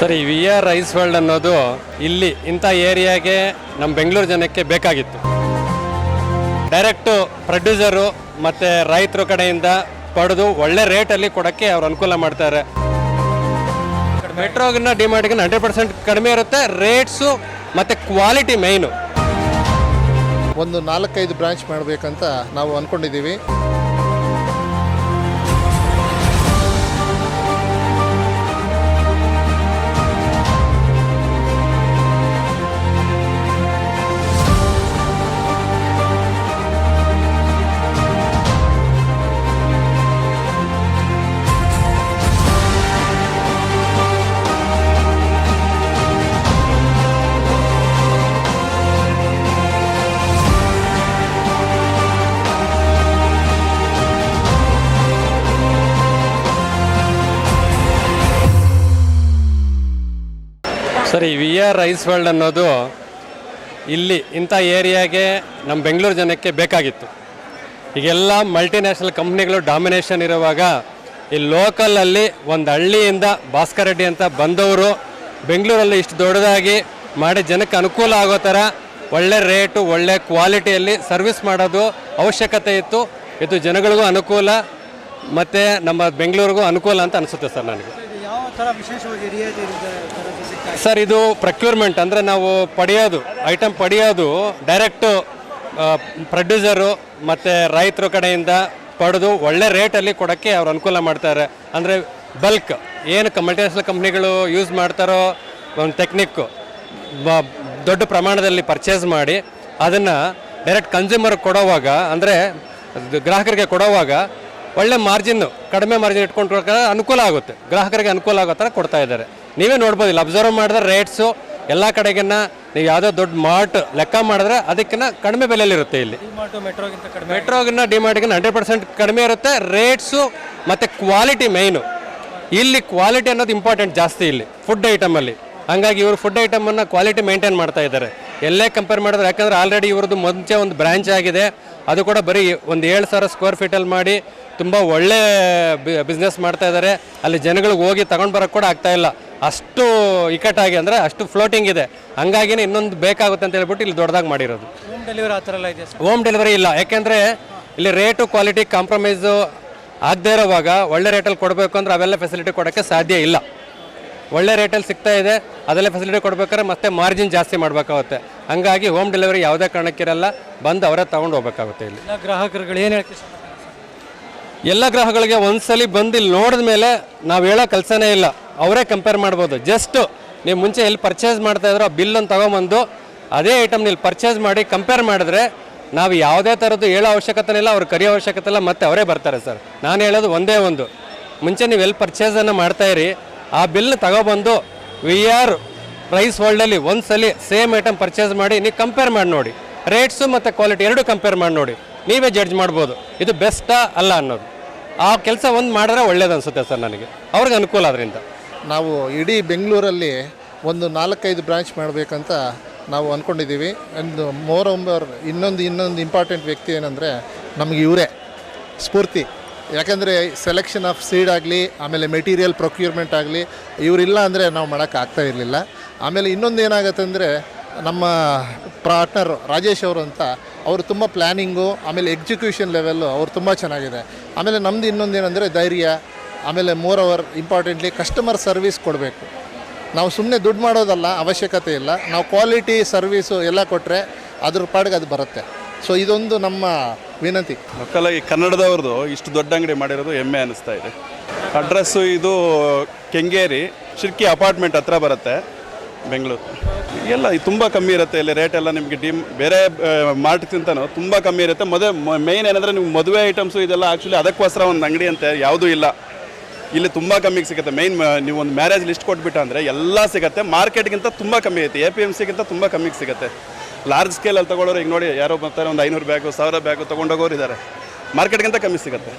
Sir we are rice world ಅನ್ನೋದು ಇಲ್ಲಿ ಇಂಥ ಏರಿಯಾಗೆ ನಮ್ಮ ಬೆಂಗಳೂರು ಜನಕ್ಕೆ ಬೇಕಾಗಿತ್ತು. ಡೈರೆಕ್ಟು ಪ್ರೊಡ್ಯೂಸರು ಮತ್ತು ರೈತರು ಕಡೆಯಿಂದ ಪಡೆದು ಒಳ್ಳೆ ರೇಟಲ್ಲಿ ಕೊಡೋಕ್ಕೆ ಅವ್ರು ಅನುಕೂಲ ಮಾಡ್ತಾರೆ. ಮೆಟ್ರೋಗಿನ ಡಿಮಾರ್ಟ್ಗೆ ಹಂಡ್ರೆಡ್ ಪರ್ಸೆಂಟ್ ಕಡಿಮೆ ಇರುತ್ತೆ. ರೇಟ್ಸು ಮತ್ತು ಕ್ವಾಲಿಟಿ ಮೈನು ಒಂದು ನಾಲ್ಕೈದು ಬ್ರಾಂಚ್ ಮಾಡಬೇಕಂತ ನಾವು ಅಂದ್ಕೊಂಡಿದ್ದೀವಿ sir we are rice world ಅನ್ನೋದು ಇಲ್ಲಿ ಇಂಥ ಏರಿಯಾಗೆ ನಮ್ಮ ಬೆಂಗಳೂರು ಜನಕ್ಕೆ ಬೇಕಾಗಿತ್ತು. ಈಗೆಲ್ಲ ಮಲ್ಟಿನ್ಯಾಷನಲ್ ಕಂಪ್ನಿಗಳು ಡಾಮಿನೇಷನ್ ಇರುವಾಗ ಈ ಲೋಕಲಲ್ಲಿ ಒಂದು ಹಳ್ಳಿಯಿಂದ ಭಾಸ್ಕರ್ ರೆಡ್ಡಿ ಅಂತ ಬಂದವರು ಬೆಂಗಳೂರಲ್ಲಿ ಇಷ್ಟು ದೊಡ್ಡದಾಗಿ ಮಾಡಿ ಜನಕ್ಕೆ ಅನುಕೂಲ ಆಗೋ ಥರ ಒಳ್ಳೆ ರೇಟು ಒಳ್ಳೆ ಕ್ವಾಲಿಟಿಯಲ್ಲಿ ಸರ್ವಿಸ್ ಮಾಡೋದು ಅವಶ್ಯಕತೆ ಇತ್ತು. ಇದು ಜನಗಳಿಗೂ ಅನುಕೂಲ, ಮತ್ತು ನಮ್ಮ ಬೆಂಗಳೂರಿಗೂ ಅನುಕೂಲ ಅಂತ ಅನಿಸುತ್ತೆ ಸರ್ ನನಗೆ. ಸರ್, ಇದು ಪ್ರಕ್ಯೂರ್ಮೆಂಟ್ ಅಂದರೆ ನಾವು ಪಡೆಯೋದು ಐಟಮ್ ಪಡೆಯೋದು ಡೈರೆಕ್ಟು ಪ್ರೊಡ್ಯೂಸರು ಮತ್ತು ರೈತರ ಕಡೆಯಿಂದ ಪಡೆದು ಒಳ್ಳೆ ರೇಟಲ್ಲಿ ಕೊಡೋಕ್ಕೆ ಅವ್ರು ಅನುಕೂಲ ಮಾಡ್ತಾರೆ. ಅಂದರೆ ಬಲ್ಕ್ ಏನು ಮಲ್ಟಿನ್ಯಾಷನಲ್ ಕಂಪ್ನಿಗಳು ಯೂಸ್ ಮಾಡ್ತಾರೋ ಒಂದು ಟೆಕ್ನಿಕ್ಕು ದೊಡ್ಡ ಪ್ರಮಾಣದಲ್ಲಿ ಪರ್ಚೇಸ್ ಮಾಡಿ, ಅದನ್ನು ಡೈರೆಕ್ಟ್ ಕನ್ಸ್ಯೂಮರ್ ಕೊಡೋವಾಗ, ಅಂದರೆ ಗ್ರಾಹಕರಿಗೆ ಕೊಡೋವಾಗ ಒಳ್ಳೆ ಮಾರ್ಜಿನ್ ಕಡಿಮೆ ಮಾರ್ಜಿನ್ ಇಟ್ಕೊಂಡು ಅನುಕೂಲ ಆಗುತ್ತೆ. ಗ್ರಾಹಕರಿಗೆ ಅನುಕೂಲ ಆಗೋ ಥರ ಕೊಡ್ತಾ ಇದ್ದಾರೆ. ನೀವೇ ನೋಡ್ಬೋದು ಇಲ್ಲಿ ಅಬ್ಸರ್ವ್ ಮಾಡಿದ್ರೆ ರೇಟ್ಸು ಎಲ್ಲ ಕಡೆಗಿನ್ನ ನೀವು ಯಾವುದೋ ದೊಡ್ಡ ಮಾರ್ಟ್ ಲೆಕ್ಕ ಮಾಡಿದ್ರೆ ಅದಕ್ಕಿಂತ ಕಡಿಮೆ ಬೆಲೆಯಲ್ಲಿರುತ್ತೆ ಇಲ್ಲಿ. ಮೆಟ್ರೋಗಿನ್ನ ಡಿಮಾರ್ಟ್ಗಿನ್ನ ಹಂಡ್ರೆಡ್ ಪರ್ಸೆಂಟ್ ಕಡಿಮೆ ಇರುತ್ತೆ. ರೇಟ್ಸು ಮತ್ತು ಕ್ವಾಲಿಟಿ ಮೈನು ಇಲ್ಲಿ ಕ್ವಾಲಿಟಿ ಅನ್ನೋದು ಇಂಪಾರ್ಟೆಂಟ್ ಜಾಸ್ತಿ ಇಲ್ಲಿ ಫುಡ್ ಐಟಮಲ್ಲಿ ಹಂಗಾಗಿ ಇವರು ಫುಡ್ ಐಟಮನ್ನು ಕ್ವಾಲಿಟಿ ಮೇಂಟೈನ್ ಮಾಡ್ತಾ ಇದ್ದಾರೆ. ಎಲ್ಲೇ ಕಂಪೇರ್ ಮಾಡಿದ್ರೆ ಯಾಕಂದರೆ ಆಲ್ರೆಡಿ ಇವ್ರದ್ದು ಮುಂಚೆ ಒಂದು ಬ್ರ್ಯಾಂಚ್ ಆಗಿದೆ. ಅದು ಕೂಡ ಬರೀ ಒಂದು ಏಳು ಸಾವಿರ ಸ್ಕ್ವೇರ್ ಫೀಟಲ್ಲಿ ಮಾಡಿ ತುಂಬ ಒಳ್ಳೆ ಬಿಸ್ನೆಸ್ ಮಾಡ್ತಾ ಇದ್ದಾರೆ ಅಲ್ಲಿ ಜನಗಳಿಗೆ ಹೋಗಿ ತಗೊಂಡು ಬರೋಕ್ಕೆ ಕೂಡ ಆಗ್ತಾ ಇಲ್ಲ. ಅಷ್ಟು ಇಕ್ಕಟ್ಟಾಗಿ ಅಂದರೆ ಅಷ್ಟು ಫ್ಲೋಟಿಂಗ್ ಇದೆ. ಹಂಗಾಗಿನೇ ಇನ್ನೊಂದು ಬೇಕಾಗುತ್ತೆ ಅಂತ ಹೇಳ್ಬಿಟ್ಟು ಇಲ್ಲಿ ದೊಡ್ಡದಾಗಿ ಮಾಡಿರೋದು. ಹೋಮ್ ಡೆಲಿವರಿ ಆ ಥರ ಎಲ್ಲ ಇದೆ ಸರ್ ಹೋಮ್ ಡೆಲಿವರಿ ಇಲ್ಲ. ಯಾಕೆಂದರೆ ಇಲ್ಲಿ ರೇಟು ಕ್ವಾಲಿಟಿ ಕಾಂಪ್ರಮೈಸು ಆಗದೇ ಇರೋವಾಗ ಒಳ್ಳೆ ರೇಟಲ್ಲಿ ಕೊಡಬೇಕು ಅಂದರೆ ಅವೆಲ್ಲ ಫೆಸಿಲಿಟಿ ಕೊಡೋಕ್ಕೆ ಸಾಧ್ಯ ಇಲ್ಲ. ಒಳ್ಳೆ ರೇಟಲ್ಲಿ ಸಿಗ್ತಾ ಇದೆ. ಅದೆಲ್ಲ ಫೆಸಿಲಿಟಿ ಕೊಡ್ಬೇಕಾದ್ರೆ ಮತ್ತೆ ಮಾರ್ಜಿನ್ ಜಾಸ್ತಿ ಮಾಡಬೇಕಾಗುತ್ತೆ. ಹಂಗಾಗಿ ಹೋಮ್ ಡೆಲಿವರಿ ಯಾವುದೇ ಕಾರಣಕ್ಕಿರಲ್ಲ ಬಂದು ಅವರೇ ತೊಗೊಂಡು ಹೋಗ್ಬೇಕಾಗುತ್ತೆ ಇಲ್ಲಿ. ಎಲ್ಲ ಗ್ರಾಹಕರುಗಳು ಏನು ಹೇಳ್ತೀವಿ ಎಲ್ಲ ಗ್ರಾಹಕಗಳಿಗೆ ಒಂದ್ಸಲಿ ಬಂದು ಇಲ್ಲಿ ನೋಡಿದ ಮೇಲೆ ನಾವು ಹೇಳೋ ಕೆಲಸನೇ ಇಲ್ಲ. ಅವರೇ ಕಂಪೇರ್ ಮಾಡ್ಬೋದು. ಜಸ್ಟ್ ನೀವು ಮುಂಚೆ ಎಲ್ಲಿ ಪರ್ಚೇಸ್ ಮಾಡ್ತಾ ಇದ್ರೋ ಆ ಬಿಲ್ಲನ್ನು ತೊಗೊಂಬಂದು ಅದೇ ಐಟಮ್ ಇಲ್ಲಿ ಪರ್ಚೇಸ್ ಮಾಡಿ ಕಂಪೇರ್ ಮಾಡಿದ್ರೆ ನಾವು ಯಾವುದೇ ಥರದ್ದು ಹೇಳೋ ಅವಶ್ಯಕತೆ ಇಲ್ಲ ಅವ್ರು ಕರೆಯೋ ಅವಶ್ಯಕತೆ ಇಲ್ಲ ಮತ್ತೆ ಅವರೇ ಬರ್ತಾರೆ ಸರ್. ನಾನು ಹೇಳೋದು ಒಂದೇ ಒಂದು. ಮುಂಚೆ ನೀವು ಎಲ್ಲಿ ಪರ್ಚೇಸನ್ನು ಮಾಡ್ತಾಯಿರಿ ಆ ಬಿಲ್ನ ತಗೊಬಂದು ವಿ ಆರ್ ಪ್ರೈಸ್ ವರ್ಲ್ಡಲ್ಲಿ ಒಂದ್ಸಲಿ ಸೇಮ್ ಐಟಮ್ ಪರ್ಚೇಸ್ ಮಾಡಿ, ನೀವು ಕಂಪೇರ್ ಮಾಡಿ ನೋಡಿ. ರೇಟ್ಸು ಮತ್ತು ಕ್ವಾಲಿಟಿ ಎರಡೂ ಕಂಪೇರ್ ಮಾಡಿ ನೋಡಿ. ನೀವೇ ಜಡ್ಜ್ ಮಾಡ್ಬೋದು. ಇದು ಬೆಸ್ಟಾ ಅಲ್ಲ ಅನ್ನೋದು. ಆ ಕೆಲಸ ಒಂದು ಮಾಡಿದ್ರೆ ಒಳ್ಳೇದು ಅನಿಸುತ್ತೆ ಸರ್ ನನಗೆ. ಅವ್ರಿಗೆ ಅನುಕೂಲ ಅದರಿಂದ ನಾವು ಇಡೀ ಬೆಂಗಳೂರಲ್ಲಿ ಒಂದು ನಾಲ್ಕೈದು ಬ್ರಾಂಚ್ ಮಾಡಬೇಕಂತ ನಾವು ಅಂದ್ಕೊಂಡಿದ್ದೀವಿ ಒಂದು ಮೋರ್ ಓಂಬರ್ ಇನ್ನೊಂದು ಇನ್ನೊಂದು ಇಂಪಾರ್ಟೆಂಟ್ ವ್ಯಕ್ತಿ ಏನಂದರೆ ನಮಗೆ ಇವರೇ. ಸ್ಫೂರ್ತಿ. ಯಾಕೆಂದರೆ ಸೆಲೆಕ್ಷನ್ ಆಫ್ ಸೀಡ್ ಆಗಲಿ, ಆಮೇಲೆ ಮೆಟೀರಿಯಲ್ ಪ್ರೊಕ್ಯೂರ್ಮೆಂಟ್ ಆಗಲಿ, ಇವರಿಲ್ಲ ಅಂದರೆ ನಾವು ಮಾಡೋಕ್ಕಾಗ್ತಾ ಇರಲಿಲ್ಲ. ಆಮೇಲೆ ಇನ್ನೊಂದು ಏನಾಗುತ್ತೆ ಅಂದರೆ ನಮ್ಮ ಪಾರ್ಟ್ನರ್ ರಾಜೇಶ್ ಅವರು ಅಂತ, ಅವರು ತುಂಬ ಪ್ಲ್ಯಾನಿಂಗು ಆಮೇಲೆ ಎಕ್ಸಿಕ್ಯೂಷನ್ ಲೆವೆಲ್ಲು ಅವ್ರು ತುಂಬ ಚೆನ್ನಾಗಿದೆ. ಆಮೇಲೆ ನಮ್ಮದು ಇನ್ನೊಂದು ಏನಂದರೆ ಧೈರ್ಯ, ಆಮೇಲೆ more over importantly customer service ಕೊಡಬೇಕು. ನಾವು ಸುಮ್ಮನೆ ದುಡ್ಡು ಮಾಡೋದಲ್ಲ, ಅವಶ್ಯಕತೆ ಇಲ್ಲ. ನಾವು ಕ್ವಾಲಿಟಿ ಸರ್ವೀಸು ಎಲ್ಲ ಕೊಟ್ಟರೆ ಅದ್ರ ಪಾಡಿಗೆ ಅದು ಬರುತ್ತೆ. ಸೊ ಇದೊಂದು ನಮ್ಮ ವಿನಂತಿ. ಲೋಕಲಾಗಿ ಕನ್ನಡದವ್ರದ್ದು ಇಷ್ಟು ದೊಡ್ಡ ಅಂಗಡಿ ಮಾಡಿರೋದು ಹೆಮ್ಮೆ ಅನಿಸ್ತಾ ಇದೆ. ಅಡ್ರೆಸ್ಸು ಇದು ಕೆಂಗೇರಿ, ಶಿರ್ಕಿ ಅಪಾರ್ಟ್ಮೆಂಟ್ ಹತ್ರ ಬರುತ್ತೆ, ಬೆಂಗಳೂರು. ಎಲ್ಲ ತುಂಬ ಕಮ್ಮಿ ಇರುತ್ತೆ, ಇಲ್ಲಿ ರೇಟ್ ಎಲ್ಲ ನಿಮಗೆ ಡಿಮ್ ಬೇರೆ ಮಾರ್ಟ್ಗಿಂತನೂ ತುಂಬ ಕಮ್ಮಿ ಇರುತ್ತೆ. ಮದುವೆ ಮೇಯ್ನ್ ಏನಂದರೆ ನೀವು ಮದುವೆ ಐಟಮ್ಸು ಇದೆಲ್ಲ ಆ್ಯಕ್ಚುಲಿ ಅದಕ್ಕೋಸ್ಕರ ಒಂದು ಅಂಗಡಿ ಅಂತ ಯಾವುದೂ ಇಲ್ಲ. ಇಲ್ಲಿ ತುಂಬ ಕಮ್ಮಿಗೆ ಸಿಗುತ್ತೆ. ಮೈನ್ ನೀವು ಒಂದು ಮ್ಯಾರೇಜ್ ಲಿಸ್ಟ್ ಕೊಟ್ಬಿಟ್ಟು ಅಂದರೆ ಎಲ್ಲ ಸಿಗುತ್ತೆ. ಮಾರ್ಕೆಟ್ಗಿಂತ ತುಂಬ ಕಮ್ಮಿ ಐತೆ. ಎ ಪಿ ಎಂ ಸಿಗಿಂತ ತುಂಬ ಕಮ್ಮಿಗೆ ಸಿಗುತ್ತೆ. ಲಾರ್ಜ್ ಸ್ಕೇಲಲ್ಲಿ ತೊಗೊಳೋರು ಈಗ ನೋಡಿ, ಯಾರೋ ಬರ್ತಾರೆ ಒಂದು ಐನೂರು ಬ್ಯಾಗು, ಸಾವಿರ ಬ್ಯಾಗು ತೊಗೊಂಡೋಗೋರು ಇದ್ದಾರೆ ಮಾರ್ಕೆಟ್ಗಿಂತ ಕಮ್ಮಿ ಸಿಗುತ್ತೆ.